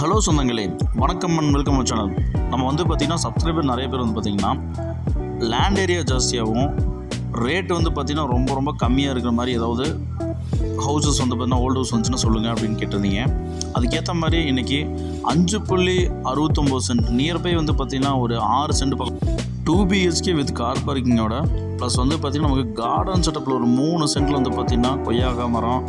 Hello சொந்தங்களே வணக்கம் and welcome channel நம்ம வந்து பார்த்திங்கன்னா சப்ஸ்கிரைபர் நிறைய பேர் வந்து பார்த்திங்கன்னா லேண்ட் ஏரியா ஜாஸ்தியாகவும் ரேட் வந்து பார்த்திங்கன்னா ரொம்ப ரொம்ப கம்மியாக இருக்கிற மாதிரி ஏதாவது ஹவுசஸ் வந்து பார்த்திங்கன்னா ஓல்டு ஹவுஸ் வந்துச்சுன்னா சொல்லுங்கள் அப்படின்னு கேட்டிருந்தீங்க. அதுக்கேற்ற மாதிரி இன்றைக்கி அஞ்சு புள்ளி அறுபத்தொம்போது சென்ட் நியர்பை வந்து பார்த்திங்கன்னா ஒரு ஆறு சென்ட் பக்கம். டூ பிஹெச்கே வித் கார் பார்க்கிங்கோட ப்ளஸ் வந்து பார்த்திங்கன்னா நமக்கு கார்டன் செட்டப்பில் ஒரு மூணு சென்ட்டில் வந்து பார்த்திங்கன்னா கொய்யாக்கா மரம்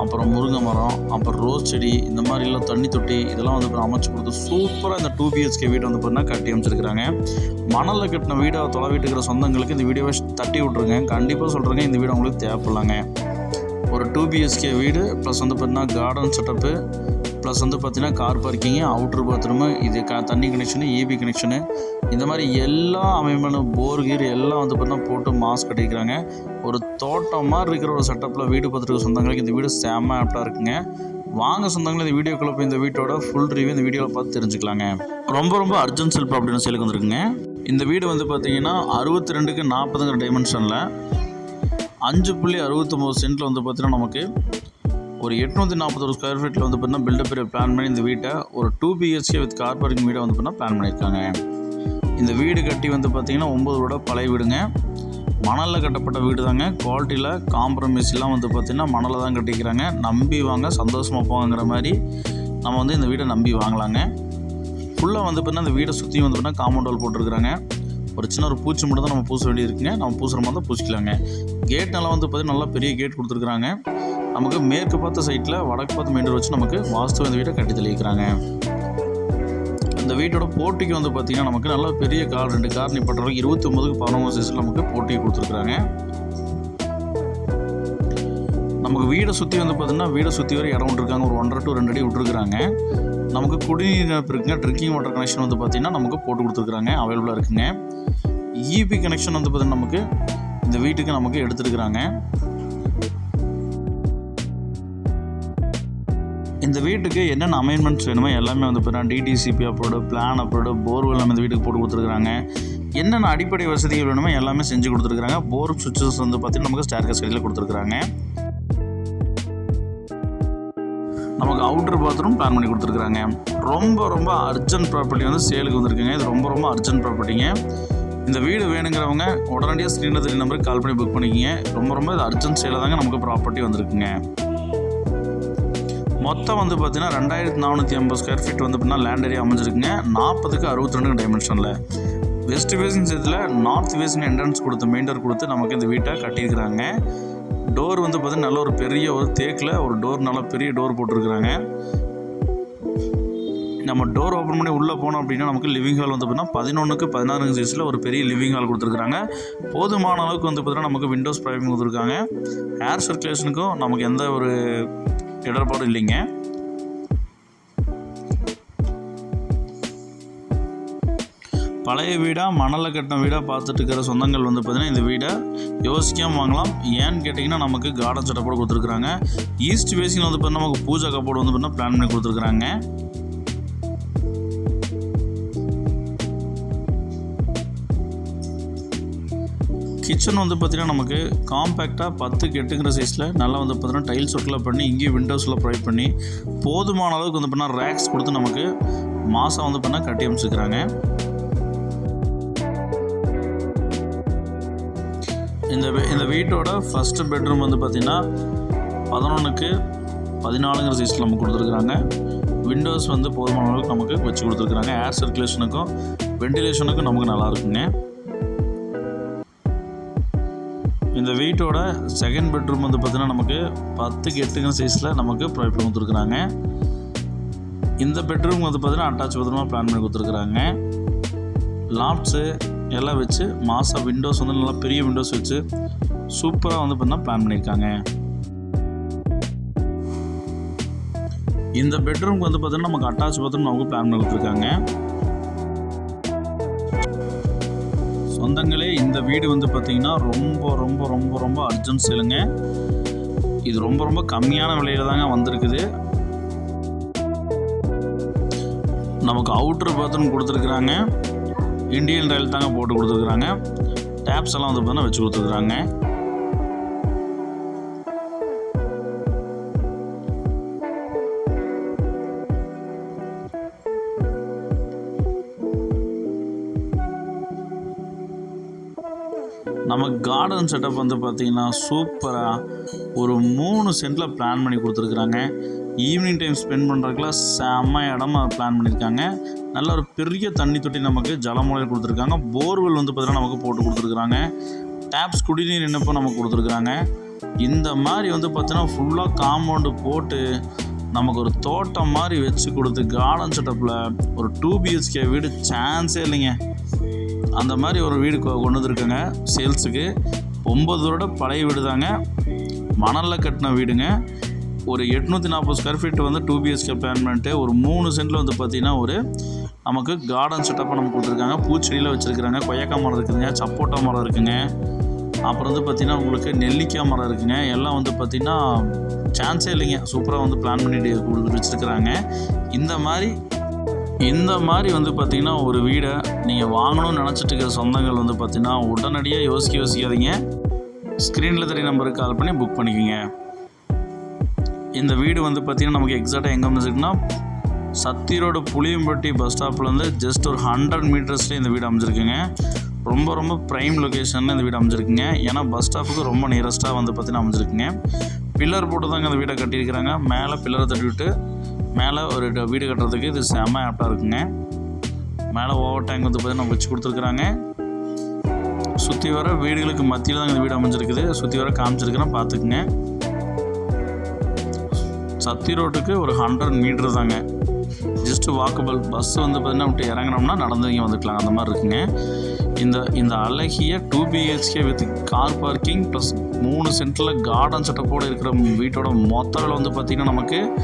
அப்புறம் முருங்கை மரம் அப்புறம் ரோஸ் செடி இந்த மாதிரிலாம் தண்ணி தொட்டி இதெல்லாம் வந்து இப்போ அமைச்சு கொடுத்து சூப்பராக இந்த டூ பிஹெச்கே வீடு வந்து பார்த்தீங்கன்னா கட்டி அமைச்சிருக்கிறாங்க. மணலில் கட்டின வீடை தொலைவிட்டு இருக்கிற சொந்தங்களுக்கு இந்த வீடியோவை தட்டி விட்ருங்க கண்டிப்பாக சொல்கிறேங்க இந்த வீடு அவங்களுக்கு தேவைப்படலாங்க. ஒரு டூ பிஹெச்கே வீடு ப்ளஸ் வந்து பார்த்தீங்கன்னா கார்டன் செட்டப்பு ப்ளஸ் வந்து பார்த்தீங்கன்னா கார் பார்க்கிங்கு அவுட்ரு பாத்ரூமு இது க தண்ணி கனெக்ஷனு இபி கனெக்ஷனு இந்த மாதிரி எல்லா அமைப்பான போர் கீர் எல்லாம் வந்து பார்த்தீங்கன்னா போட்டு மாஸ்க் கட்டிக்கிறாங்க ஒரு தோட்டம் மாதிரி இருக்கிற ஒரு செட்டப்பில் வீடு பார்த்துருக்க சொந்தங்களுக்கு இந்த வீடு செம்ம ஆப்டாக இருக்குங்க. வாங்க சொந்தங்களை இந்த வீடியோக்குள்ளே போய் இந்த வீட்டோட ஃபுல் ரிவ்யூ இந்த வீடியோவில் பார்த்து தெரிஞ்சுக்கலாங்க. ரொம்ப ரொம்ப அர்ஜென்ட் செல் அப்படின்னு சேலுக்கு வந்துருக்குங்க. இந்த வீடு வந்து பார்த்தீங்கன்னா அறுபத்தி ரெண்டுக்கு நாற்பதுங்கிற டைமென்ஷனில் அஞ்சு புள்ளி அறுபத்தொம்போது சென்ட்டில் வந்து பார்த்தீங்கன்னா நமக்கு ஒரு எட்நூற்றி நாற்பத்தொரு ஸ்கொயர் ஃபீட்டில் வந்து பார்த்தீங்கன்னா பில்டப் ஏரியா பிளான் பண்ணி இந்த வீட்டை ஒரு two BHK with car parking வீடை வந்து பார்த்தீங்கன்னா பிளான் பண்ணியிருக்காங்க. இந்த வீடு கட்டி வந்து பார்த்தீங்கன்னா ஒம்பது ரூபா பழைய வீடுங்க. மணலில் கட்டப்பட்ட வீடு தாங்க குவாலிட்டியில் காம்ப்ரமைஸ்லாம் வந்து பார்த்திங்கன்னா மணலில் தான் கட்டிக்கிறாங்க. நம்பி வாங்க சந்தோஷமாக போங்கிற மாதிரி நம்ம வந்து இந்த வீடை நம்பி வாங்கலாங்க. ஃபுல்லாக வந்து பார்த்தீங்கன்னா இந்த வீடை சுற்றி வந்து பார்த்தீங்கன்னா காம்பவுண்ட் வால் போட்டிருக்கிறாங்க. ஒரு சின்ன ஒரு பூச்சி மட்டும் தான் நம்ம பூச வேண்டியிருக்குங்க. நம்ம பூசுகிற மாதிரி தான் பூசிக்கலாங்க. கேட் நல்லா வந்து பார்த்திங்கன்னா நல்லா பெரிய கேட் கொடுத்துருக்குறாங்க. நமக்கு மேற்கு பார்த்த சைட்டில் வடக்கு பார்த்து மெயின் வச்சு நமக்கு வாஸ்து இந்த வீட்டை கட்டி தெளிக்கிறாங்க இந்த வீட்டோட போட்டிக்கு வந்து பார்த்திங்கன்னா நமக்கு நல்ல பெரிய கார் ரெண்டு கார் நிப்பட்டுறவங்க இருபத்தி ஒம்பதுக்கு பதினொன்று சைஸில் நமக்கு போட்டி கொடுத்துருக்குறாங்க. நமக்கு வீடை சுற்றி வந்து பார்த்திங்கன்னா வீடை சுற்றி வரை இடம் விட்டுருக்காங்க. ஒரு ஒன்றரை டு ரெண்டு அடி விட்டுருக்குறாங்க. நமக்கு குடிநீர் இணைப்பு இருக்குங்க ட்ரிங்கிங் வாட்டர் கனெக்ஷன் வந்து பார்த்திங்கன்னா நமக்கு போட்டு கொடுத்துருக்குறாங்க. அவைலபிளாக இருக்குங்க. இபி கனெக்ஷன் வந்து பார்த்திங்கன்னா நமக்கு இந்த வீட்டுக்கு நமக்கு எடுத்துருக்குறாங்க. இந்த வீட்டுக்கு என்னென்ன அமைன்மெண்ட்ஸ் வேணுமோ எல்லாமே வந்து பார்த்தீங்கன்னா DTCP approved plan approved borewell நம்ம இந்த வீட்டுக்கு போட்டு கொடுத்துருக்காங்க என்னென்ன அடிப்படை வசதிகள் வேணுமோ எல்லாமே செஞ்சு கொடுத்துருக்காங்க போர் சுவிச்சஸ் வந்து பார்த்திங்கன்னா நமக்கு ஸ்டேர் சைடில் கொடுத்துருக்காங்க நமக்கு அவுட்டர் பாத்ரூம் பிளான் பண்ணி கொடுத்துருக்காங்க ரொம்ப ரொம்ப அர்ஜென்ட் ப்ராப்பர்ட்டி வந்து சேலுக்கு வந்திருக்குங்க. இது ரொம்ப ரொம்ப அர்ஜென்ட் ப்ராப்பர்ட்டிங்க இந்த வீடு வேணுங்கிறவங்க உடனடியாக ஸ்க்ரீனில் தெரிய நம்பருக்கு கால் பண்ணி புக் பண்ணிக்கிங்க. ரொம்ப ரொம்ப இது அர்ஜென்ட் சேலில் தாங்க நமக்கு ப்ராப்பர்ட்டி வந்திருக்குங்க. மொத்தம் வந்து பார்த்தீங்கன்னா ரெண்டாயிரத்தி நானூற்றி ஐம்பது ஸ்கொயர் ஃபீட் வந்து பார்த்தீங்கன்னா லேண்ட் ஏரியா அமைஞ்சிருக்குங்க. நாற்பதுக்கு அறுபத்தி ரெண்டு டைமென்ஷனில் வெஸ்ட் ஃபேசிங் சேர்த்துல நார்த் ஃபேசிங் என்ட்ரன்ஸ் கொடுத்து மெயின்டர் கொடுத்து நமக்கு இந்த வீட்டை கட்டியிருக்கிறாங்க. டோர் வந்து பார்த்தீங்கன்னா நல்ல ஒரு பெரிய ஒரு தேக்கில் ஒரு டோர் நல்ல பெரிய டோர் போட்டிருக்கிறாங்க. நம்ம டோர் ஓப்பன் பண்ணி உள்ளே போனோம் அப்படின்னா நமக்கு லிவிங் ஹால் வந்து பார்த்தீங்கன்னா பதினொன்றுக்கு பதினாறு சைஸில் ஒரு பெரிய லிவிங் ஹால் கொடுத்துருக்காங்க போதுமான அளவுக்கு வந்து பார்த்தீங்கன்னா நமக்கு விண்டோஸ் ப்ரைவிங் கொடுத்துருக்காங்க. ஏர் சர்க்குலேஷனுக்கும் நமக்கு எந்த ஒரு இடர்பாடு இல்லைங்க. பழைய வீடாக மணலில் கட்டின வீடாக பார்த்துட்டு இருக்கிற சொந்தங்கள் வந்து பார்த்திங்கன்னா இந்த வீடை யோசிக்காமல் வாங்கலாம். ஏன்னு கேட்டிங்கன்னா நமக்கு கார்டன் செட்டப்போடு கொடுத்துருக்குறாங்க. ஈஸ்ட் வேசிங்கில் வந்து பார்த்தீங்கன்னா நமக்கு பூஜா கப்போடு வந்து பார்த்தீங்கன்னா பிளான் பண்ணி கொடுத்துருக்குறாங்க. கிச்சன் வந்து பார்த்திங்கன்னா நமக்கு காம்பேக்டாக பத்துக்கு எட்டுங்கிற சைஸில் நல்லா வந்து பார்த்தீங்கன்னா டைல்ஸ் ஒர்க்கில் பண்ணி இங்கேயும் விண்டோஸில் ப்ரொவைட் பண்ணி போதுமான அளவுக்கு வந்து பண்ணால் ரேக்ஸ் கொடுத்து நமக்கு மாதம் வந்து பண்ணால் கட்டி அமைச்சிக்கிறாங்க இந்த இந்த வீட்டோட ஃபஸ்ட்டு பெட்ரூம் வந்து பார்த்திங்கன்னா பதினொன்றுக்கு பதினாலுங்கிற சைஸில் நமக்கு கொடுத்துருக்குறாங்க. விண்டோஸ் வந்து போதுமான அளவுக்கு நமக்கு வச்சு கொடுத்துருக்குறாங்க. ஏர் சர்க்குலேஷனுக்கும் வெண்டிலேஷனுக்கும் நமக்கு நல்லா இருக்குங்க. இந்த வீட்டோட செகண்ட் பெட்ரூம் வந்து பார்த்தீங்கன்னா நமக்கு பத்துக்கு எட்டுங்கிற சைஸில் நமக்கு ப்ரொவைட் பண்ணி கொடுத்துருக்குறாங்க. இந்த பெட்ரூம் வந்து பார்த்தீங்கன்னா அட்டாச் பத்திரமா பிளான் பண்ணி கொடுத்துருக்குறாங்க. லாப்ஸு எல்லாம் வச்சு மாதம் விண்டோஸ் வந்து நல்லா பெரிய விண்டோஸ் வச்சு சூப்பராக வந்து பார்த்தீங்கன்னா பிளான் பண்ணியிருக்காங்க. இந்த பெட்ரூம்க்கு வந்து பார்த்தீங்கன்னா நமக்கு அட்டாச் பாத்ரூம் நமக்கு பிளான் பண்ணி கொடுத்துருக்காங்க. சொந்தங்களே இந்த வீடு வந்து பார்த்திங்கன்னா ரொம்ப ரொம்ப ரொம்ப ரொம்ப அர்ஜென்ட் சேலுங்க. இது ரொம்ப ரொம்ப கம்மியான விலையில தாங்க வந்திருக்குது. நமக்கு அவுட்ரு பாத்ரூம் கொடுத்துருக்குறாங்க. இந்தியன் ரயில் தாங்க போட்டு கொடுத்துருக்குறாங்க. டேப்ஸ் எல்லாம் வந்து பார்த்தீங்கன்னா வச்சு கொடுத்துருக்குறாங்க. நம்ம கார்டன் செட்டப் வந்து பார்த்திங்கன்னா சூப்பராக ஒரு மூணு சென்ட்டில் பிளான் பண்ணி கொடுத்துருக்குறாங்க. ஈவினிங் டைம் ஸ்பெண்ட் பண்ணுறதுக்குலாம் செம்ம இடமா பிளான் பண்ணியிருக்காங்க நல்ல ஒரு பெரிய தண்ணி தொட்டி நமக்கு ஜலமுறையில் கொடுத்துருக்காங்க. போர்வெல் வந்து பார்த்திங்கன்னா நமக்கு போட்டு கொடுத்துருக்குறாங்க. டேப்ஸ் குடிநீர் இணைப்பும் நமக்கு கொடுத்துருக்குறாங்க. இந்த மாதிரி வந்து பார்த்தீங்கன்னா ஃபுல்லாக காம்பவுண்டு போட்டு நமக்கு ஒரு தோட்டம் மாதிரி வச்சு கொடுத்து கார்டன் செட்டப்பில் ஒரு டூ பிஹெச்கே வீடு சான்ஸே இல்லைங்க. அந்த மாதிரி ஒரு வீடு கொ- கொண்டு வந்திருக்காங்க. சேல்ஸுக்கு. ஒம்பது வருட பழைய வீடு தாங்க மணலில் கட்டின வீடுங்க. ஒரு எட்நூற்றி நாற்பது ஸ்கொயர் ஃபீட் வந்து டூ பிஹெச்கே பிளான் பண்ணிட்டு ஒரு மூணு சென்ட்டில் வந்து பார்த்திங்கன்னா ஒரு நமக்கு கார்டன் செட்டப்பாக நமக்கு கொடுத்துருக்காங்க. பூச்செடியில் வச்சுருக்குறாங்க. கொய்யாக்காய் மரம் இருக்குதுங்க. சப்போட்டா மரம் இருக்குங்க. அப்புறம் வந்து பார்த்திங்கன்னா உங்களுக்கு நெல்லிக்காய் மரம் இருக்குங்க. எல்லாம் வந்து பார்த்திங்கன்னா சான்ஸே இல்லைங்க. சூப்பராக வந்து பிளான் பண்ணிட்டு கொடுத்து வச்சுருக்குறாங்க. இந்த மாதிரி இந்த மாதிரி வந்து பார்த்திங்கன்னா ஒரு வீடை நீங்கள் வாங்கணும்னு நினச்சிட்டு இருக்கிற சொந்தங்கள் வந்து பார்த்திங்கன்னா உடனடியாக யோசிக்க யோசிக்காதீங்க. ஸ்க்ரீனில் தெரிய நம்பருக்கு கால் பண்ணி புக் பண்ணிக்கோங்க. இந்த வீடு வந்து பார்த்திங்கன்னா நமக்கு எக்ஸாக்டாக எங்கே அமைஞ்சிருக்குன்னா சத்திரோட புளியம்பட்டி பஸ் ஸ்டாப்லேருந்து ஜஸ்ட் ஒரு ஹண்ட்ரட் மீட்டர்ஸ்லேயே இந்த வீடு அமைஞ்சிருக்குங்க. ரொம்ப ரொம்ப ப்ரைம் லொக்கேஷனில் இந்த வீடு அமைஞ்சிருக்குங்க. ஏன்னா பஸ் ஸ்டாப்புக்கு ரொம்ப நியரஸ்ட்டாக வந்து பார்த்திங்கன்னா அமைஞ்சிருக்குங்க. பில்லர் போட்டு தாங்க இந்த வீடை கட்டியிருக்கிறாங்க. மேலே பில்லரை தட்டி விட்டு மேலே ஒரு ட- வீடு கட்டுறதுக்கு இது செம்ம ஆப்டாக இருக்குங்க. மேலே ஓவர் டேங்க் வந்து பார்த்திங்கன்னா வச்சு கொடுத்துருக்குறாங்க. சுற்றி வர வீடுகளுக்கு மத்தியில் தான் இந்த வீடு அமைஞ்சிருக்குது. சுற்றி வர காமிச்சிருக்கிறேன் பார்த்துக்குங்க. சத்தி ரோட்டுக்கு ஒரு ஹண்ட்ரட் மீட்டர் தாங்க. ஜஸ்ட் வாக்கபிள் பஸ் வந்து பார்த்தீங்கன்னா விட்டு இறங்கினோம்னா நடந்து இங்கே வந்துக்கலாம். அந்த மாதிரி இருக்குங்க. இந்த இந்த அழகிய two BHK with car parking plus மூணு சென்டரில் கார்டன் செட்டப்போடு இருக்கிற வீட்டோட மொத்த வந்து பார்த்திங்கன்னா நமக்கு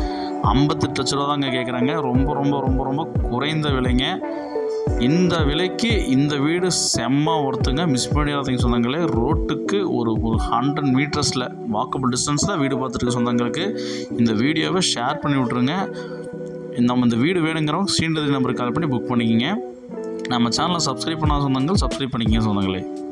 ஐம்பத்தெட்டு லட்ச ரூபா தாங்க கேட்குறாங்க ரொம்ப ரொம்ப ரொம்ப ரொம்ப குறைந்த விலைங்க. இந்த விலைக்கு இந்த வீடு செம்ம ஒருத்தங்க. மிஸ் பண்ணிடாதீங்க சொந்தங்களே ரோட்டுக்கு ஒரு ஒரு ஹண்ட்ரட் மீட்டர்ஸில் வாக்கபிள் தான் வீடு பார்த்துருக்கு சொந்தங்களுக்கு இந்த வீடியோவை ஷேர் பண்ணி விட்ருங்க நம்ம இந்த வீடு வேணுங்கிறவங்க சீண்டதி நம்பருக்கு கால் பண்ணி புக் பண்ணிக்கிங்க. நம்ம சேனலை சப்ஸ்கிரைப் பண்ணாத சொந்தங்கள் சப்ஸ்கிரைப் பண்ணிக்கங்க சொந்தங்களே